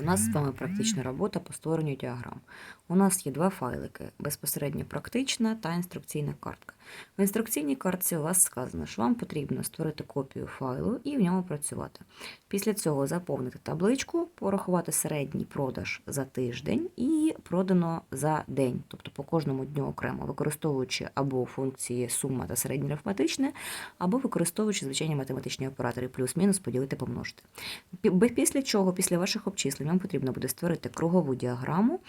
У нас з вами практична робота по створенню діаграм. У нас є два файлики: безпосередньо практична та інструкційна картка. В інструкційній картці у вас сказано, що вам потрібно створити копію файлу і в ньому працювати. Після цього заповнити табличку, порахувати середній продаж за тиждень і продано за день, тобто по кожному дню окремо, використовуючи або функції сума та середнє арифметичне, або використовуючи звичайні математичні оператори плюс-мінус поділити помножити. Після чого, після ваших обчислень, вам потрібно буде створити кругову діаграму,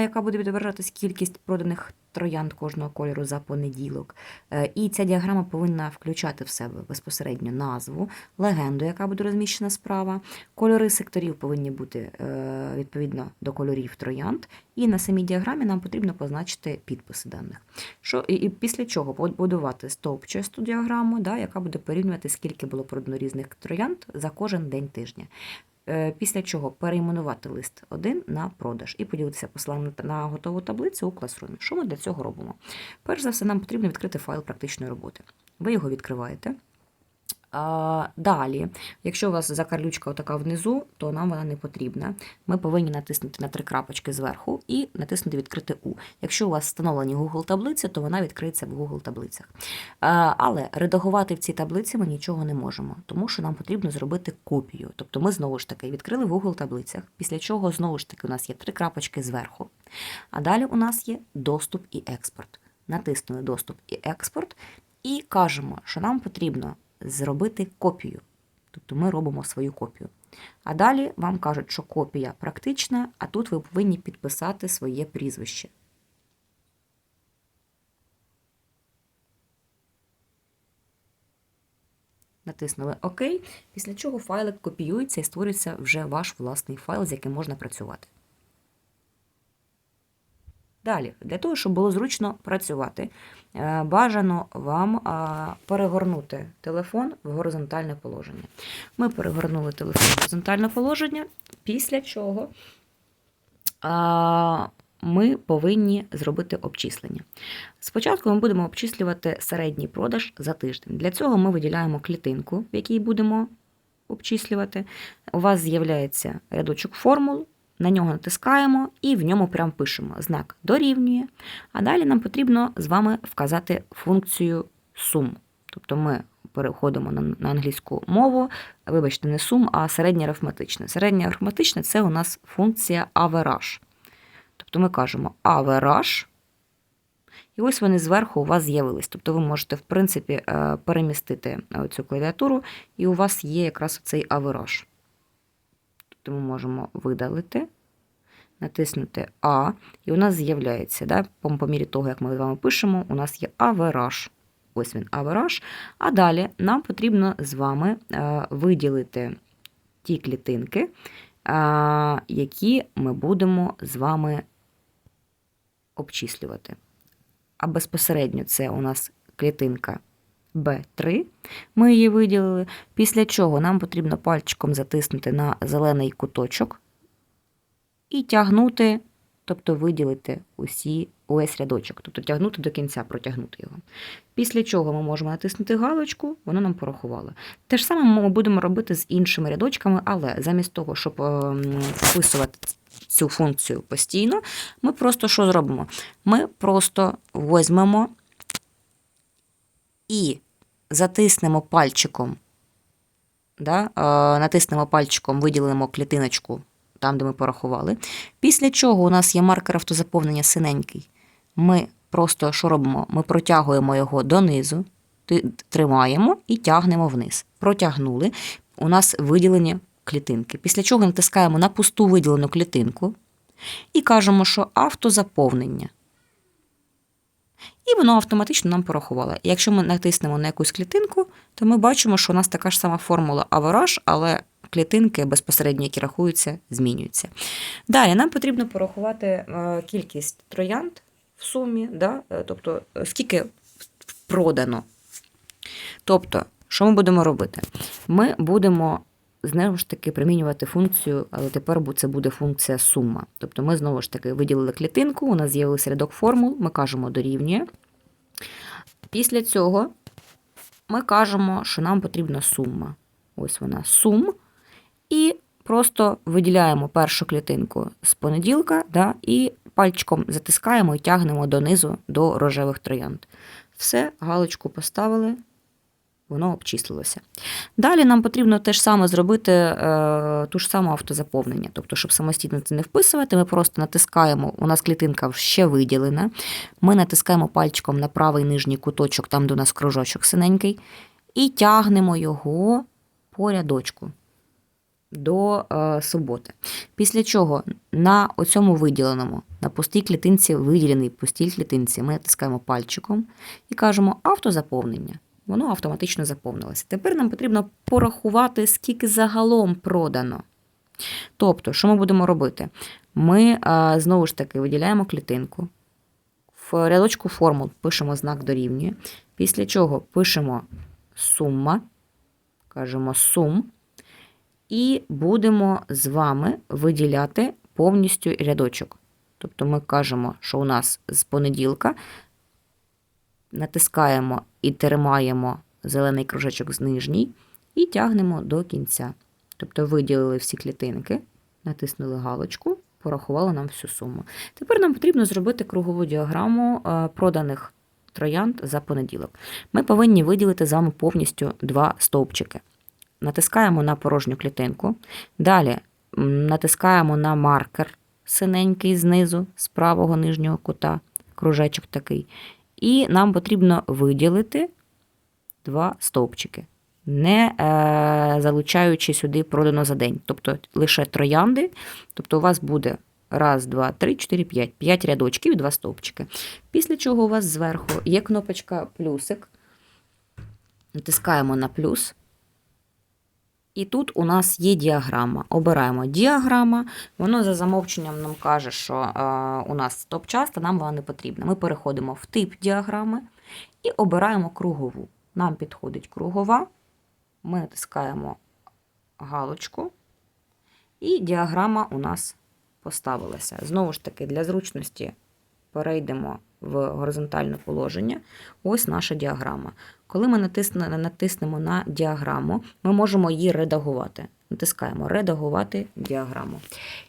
яка буде відображатись кількість проданих троянд кожного кольору за понеділок. Е, І ця діаграма повинна включати в себе безпосередньо назву, легенду, яка буде розміщена справа. Кольори секторів повинні бути е, відповідно до кольорів троянд. І на самій діаграмі нам потрібно позначити підписи даних. Що, і, і після чого побудувати стовпчасту діаграму, да, яка буде порівнювати, скільки було продано різних троянд за кожен день тижня. Е, Після чого перейменувати лист 1 на продаж і поділитися посиланням на готову таблицю у класрумі. Що ми для цього робимо? Перш за все, нам потрібно відкрити файл практичної роботи. Ви його відкриваєте. А, далі, якщо у вас закарлючка така внизу, то нам вона не потрібна. Ми повинні натиснути на три крапочки зверху і натиснути відкрити У. Якщо у вас встановлені Google таблиці, то вона відкриється в Google таблицях. А, але редагувати в цій таблиці ми нічого не можемо, тому що нам потрібно зробити копію. Тобто ми знову ж таки відкрили в Google таблицях, після чого знову ж таки у нас є три крапочки зверху. А далі у нас є доступ і експорт. Натиснули доступ і експорт, і кажемо, що нам потрібно зробити копію. Тобто ми робимо свою копію. А далі вам кажуть, що копія практична, а тут ви повинні підписати своє прізвище. Натиснули ОК, після чого файлик копіюється і створюється вже ваш власний файл, з яким можна працювати. Далі, для того, щоб було зручно працювати, е, бажано вам перегорнути телефон в горизонтальне положення. Ми перегорнули телефон в горизонтальне положення, після чого ми повинні зробити обчислення. Спочатку ми будемо обчислювати середній продаж за тиждень. Для цього ми виділяємо клітинку, в якій будемо обчислювати. У вас з'являється рядочок формул. На нього натискаємо і в ньому прям пишемо знак дорівнює. А далі нам потрібно з вами вказати функцію сум. Тобто ми переходимо на, англійську мову, вибачте, не сум, а середнє арифметичне. Середнє арифметичне це у нас функція average. Тобто ми кажемо average, і ось вони зверху у вас з'явились. Тобто ви можете, в принципі, е, перемістити е, цю клавіатуру, і у вас є якраз цей average. Ми можемо видалити, натиснути А, і у нас з'являється, да, по, по мірі того, як ми з вами пишемо, у нас є авераж. Ось він авераж. А далі нам потрібно з вами е, виділити ті клітинки, е, які ми будемо з вами обчислювати. А безпосередньо це у нас клітинка B3. Ми її виділили. Після чого нам потрібно пальчиком затиснути на зелений куточок і тягнути, тобто виділити усі, увесь рядочок, тобто тягнути до кінця, протягнути його. Після чого ми можемо натиснути галочку, воно нам порахувало. Те ж саме ми будемо робити з іншими рядочками, але замість того, щоб ем, вписувати цю функцію постійно, ми просто що зробимо? Ми просто візьмемо і затиснемо пальчиком, да, е, натиснемо пальчиком, виділимо клітиночку там, де ми порахували. Після чого у нас є маркер автозаповнення синенький. Ми просто що робимо? Ми протягуємо його донизу, тримаємо і тягнемо вниз. Протягнули. У нас виділені клітинки. Після чого натискаємо на пусту виділену клітинку і кажемо, що автозаповнення. І воно автоматично нам порахувало. І якщо ми натиснемо на якусь клітинку, то ми бачимо, що у нас така ж сама формула average, але клітинки безпосередньо, які рахуються, змінюються. Далі нам потрібно порахувати е, кількість троянд в сумі, да? е, тобто е, скільки продано. Тобто, що ми будемо робити? Ми будемо знову ж таки примінювати функцію, але тепер це буде функція сума. Тобто ми знову ж таки виділили клітинку, у нас з'явився рядок формул, ми кажемо дорівнює. Після цього ми кажемо, що нам потрібна сума. Ось вона сум. І Просто виділяємо першу клітинку з понеділка да, і пальчиком затискаємо і тягнемо донизу до рожевих троянд. Все, галочку поставили, воно обчислилося. Далі нам потрібно те ж саме зробити е, ту ж саму автозаповнення. Тобто, щоб самостійно це не вписувати, ми просто натискаємо, у нас клітинка ще виділена. Ми натискаємо пальчиком на правий нижній куточок, там де у нас кружочок синенький, і тягнемо його по рядочку до е, суботи. Після чого на оцьому виділеному, на пустій клітинці, виділеній пустій клітинці, ми натискаємо пальчиком і кажемо автозаповнення. Воно автоматично заповнилося. Тепер нам потрібно порахувати, скільки загалом продано. Тобто, що ми будемо робити? Ми е, знову ж таки виділяємо клітинку. В рядочку формул пишемо знак дорівнює. Після чого пишемо сума, кажемо сум, і будемо з вами виділяти повністю рядочок. Тобто ми кажемо, що у нас з понеділка натискаємо і тримаємо зелений кружочок з нижній і тягнемо до кінця. Тобто виділили всі клітинки, натиснули галочку, порахували нам всю суму. Тепер нам потрібно зробити кругову діаграму е, проданих троянд за понеділок. Ми повинні виділити з вами повністю два стовпчики. Натискаємо на порожню клітинку. Далі натискаємо на маркер синенький знизу, з правого нижнього кута, кружечок такий. І нам потрібно виділити два стовпчики, не е, залучаючи сюди продано за день. Тобто лише троянди. Тобто у вас буде раз, два, три, чотири, п'ять. П'ять рядочків і два стовпчики. Після чого у вас зверху є кнопочка плюсик. Натискаємо на плюс. І тут у нас є діаграма. Обираємо діаграма. Воно за замовченням нам каже, що е, у нас стоп-часта, нам вона не потрібна. Ми переходимо в тип діаграми і обираємо кругову. Нам підходить кругова. Ми натискаємо галочку, і діаграма у нас поставилася. Знову ж таки, для зручності перейдемо в горизонтальне положення. Ось наша діаграма. Коли ми натиснемо, на діаграму, ми можемо її редагувати. Натискаємо редагувати діаграму.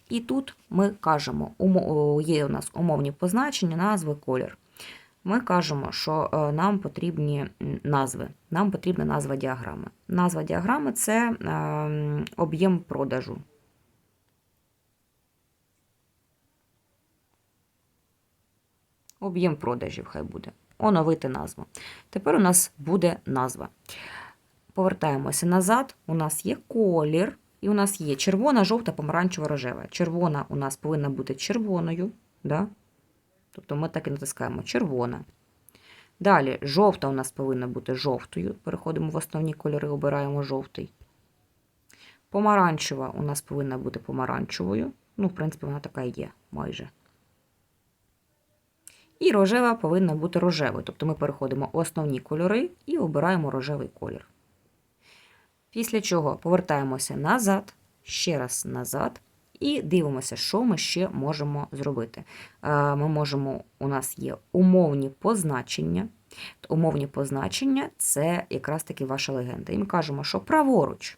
І тут ми кажемо, є у нас умовні позначення, назви, колір. Ми кажемо, що е, нам потрібні назви. Нам потрібна назва діаграми. Назва діаграми це ем, об'єм продажу. Об'єм продажів хай буде. Оновити назву. Тепер у нас буде назва. Повертаємося назад. У нас є колір, і у нас є червона, жовта, помаранчева, рожева. Червона у нас повинна бути червоною. Да? Тобто ми так і натискаємо червона. Далі жовта у нас повинна бути жовтою. Переходимо в основні кольори, обираємо жовтий. Помаранчева у нас повинна бути помаранчевою. Ну, в принципі, вона така і є майже. І рожева повинна бути рожевою. Тобто ми переходимо в основні кольори і обираємо рожевий колір. Після чого повертаємося назад, ще раз назад, і дивимося, що ми ще можемо зробити. Е, Ми можемо, у нас є умовні позначення. Умовні позначення це якраз таки ваша легенда. І ми кажемо, що праворуч.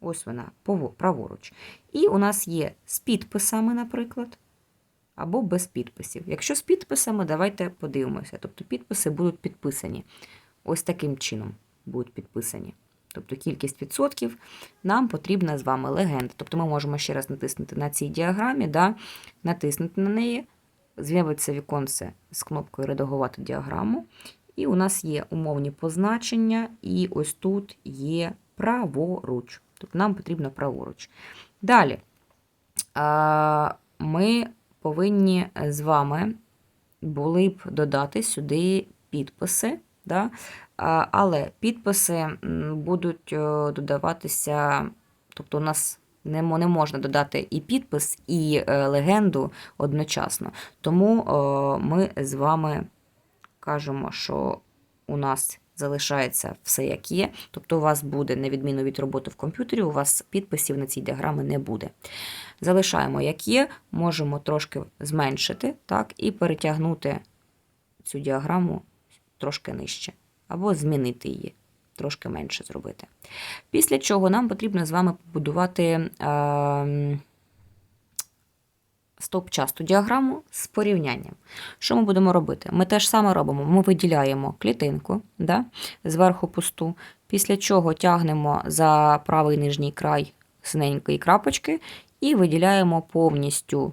Ось вона, праворуч. І у нас є з підписами, наприклад або без підписів. Якщо з підписами, давайте подивимося. Тобто підписи будуть підписані. Ось таким чином будуть підписані. Тобто кількість відсотків нам потрібна з вами легенда. Тобто ми можемо ще раз натиснути на цій діаграмі, да, натиснути на неї, з'явиться віконце з кнопкою Редагувати діаграму. І у нас є умовні позначення, і ось тут є праворуч. Тобто нам потрібно праворуч. Далі ми повинні з вами були б додати сюди підписи. Да? Але підписи будуть е, додаватися, тобто у нас не, можна додати і підпис, і е, легенду одночасно. Тому е, ми з вами кажемо, що у нас залишається все як є. Тобто у вас буде, на відміну від роботи в комп'ютері, у вас підписів на цій діаграмі не буде. Залишаємо як є, можемо трошки зменшити так, і перетягнути цю діаграму трошки нижче, або змінити її трошки менше зробити. Після чого нам потрібно з вами побудувати е, стовпчасту діаграму з порівнянням. Що ми будемо робити? Ми те ж саме робимо. Ми виділяємо клітинку да, зверху пусту, після чого тягнемо за правий нижній край синенької крапочки і виділяємо повністю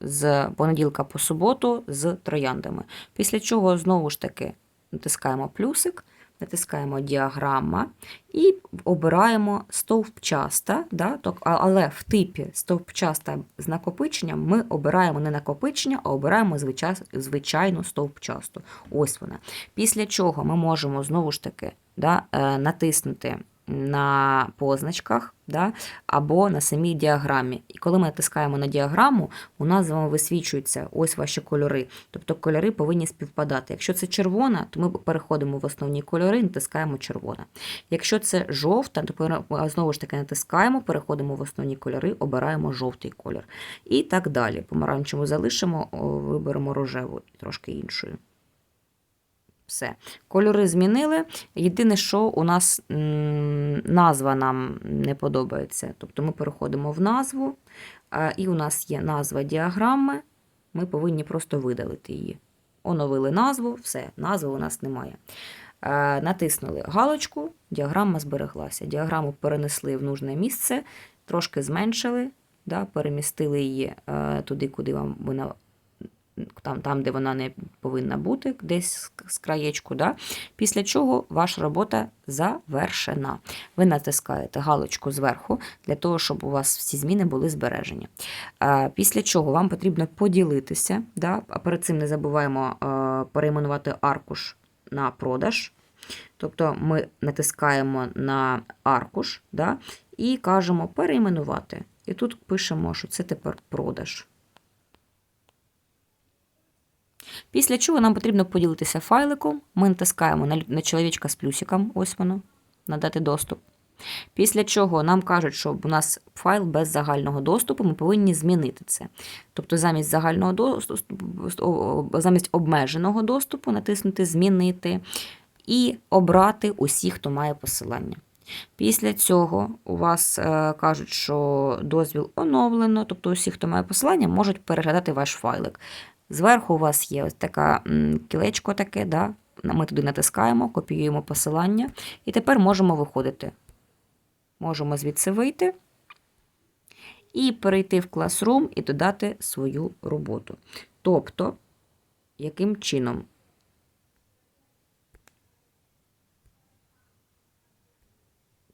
з понеділка по суботу з трояндами. Після чого знову ж таки натискаємо плюсик, натискаємо діаграма і обираємо стовпчаста. Да? Але в типі стовпчаста з накопиченням ми обираємо не накопичення, а обираємо звичайну стовпчасту. Ось вона. Після чого ми можемо знову ж таки да, е, натиснути на позначках да, або на самій діаграмі. І коли ми натискаємо на діаграму, у нас з вами висвічуються ось ваші кольори. Тобто кольори повинні співпадати. Якщо це червона, то ми переходимо в основні кольори, натискаємо червона. Якщо це жовта, то знову ж таки натискаємо, переходимо в основні кольори, обираємо жовтий колір. І так далі. Помаранчеву залишимо, виберемо рожеву трошки іншою. Все. Кольори змінили. Єдине, що у нас назва нам не подобається. Тобто ми переходимо в назву, і у нас є назва діаграми. Ми повинні просто видалити її. Оновили назву, все, назви у нас немає. Натиснули галочку, діаграма збереглася. Діаграму перенесли в нужне місце, трошки зменшили, да, перемістили її е, туди, куди вам вона там, там, де вона не повинна бути, десь з- краєчку. Да? Після чого ваша робота завершена. Ви натискаєте галочку зверху для того, щоб у вас всі зміни були збережені. Після чого вам потрібно поділитися. Да? А перед цим не забуваємо е, перейменувати аркуш на продаж. Тобто ми натискаємо на аркуш да? і кажемо перейменувати. І тут пишемо, що це тепер продаж. Після чого нам потрібно поділитися файликом. Ми натискаємо на, на чоловічка з плюсиком, ось воно, надати доступ. Після чого нам кажуть, що у нас файл без загального доступу, ми повинні змінити це. Тобто замість загального доступу, замість обмеженого доступу натиснути Змінити і обрати усіх, хто має посилання. Після цього у вас е, кажуть, що дозвіл оновлено, тобто усі, хто має посилання, можуть переглядати ваш файлик. Зверху у вас є ось така кілечко таке, да? ми туди натискаємо, копіюємо посилання, і тепер можемо виходити. Можемо звідси вийти і перейти в Classroom і додати свою роботу. Тобто, яким чином?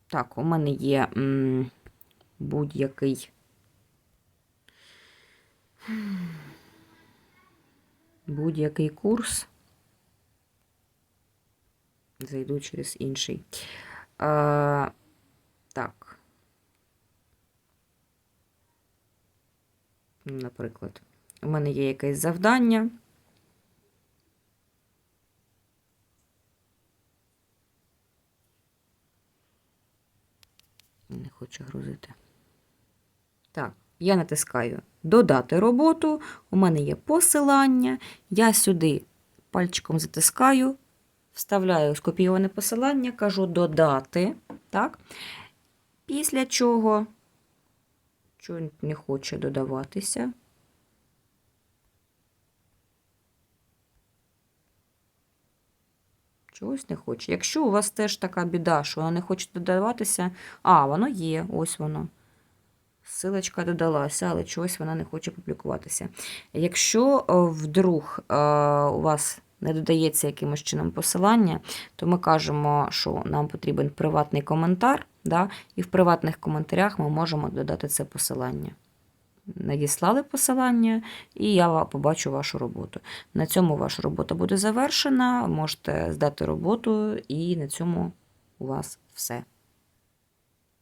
Так, у мене є будь-який. Будь-який курс. Зайду через інший. А, так. Наприклад, у мене є якесь завдання. Не хочу грузити. Так, я натискаю Додати роботу. У мене є посилання. Я сюди пальчиком затискаю, вставляю скопійоване посилання, кажу додати. Так? Після чого, що не хоче додаватися. Чогось не хоче. Якщо у вас теж така біда, що воно не хоче додаватися, а, воно є, ось воно. Силочка додалася, але чогось вона не хоче публікуватися. Якщо е, вдруг е, у вас не додається якимось чином посилання, то ми кажемо, що нам потрібен приватний коментар, да, і в приватних коментарях ми можемо додати це посилання. Надіслали посилання, і я побачу вашу роботу. На цьому ваша робота буде завершена. Можете здати роботу, і на цьому у вас все.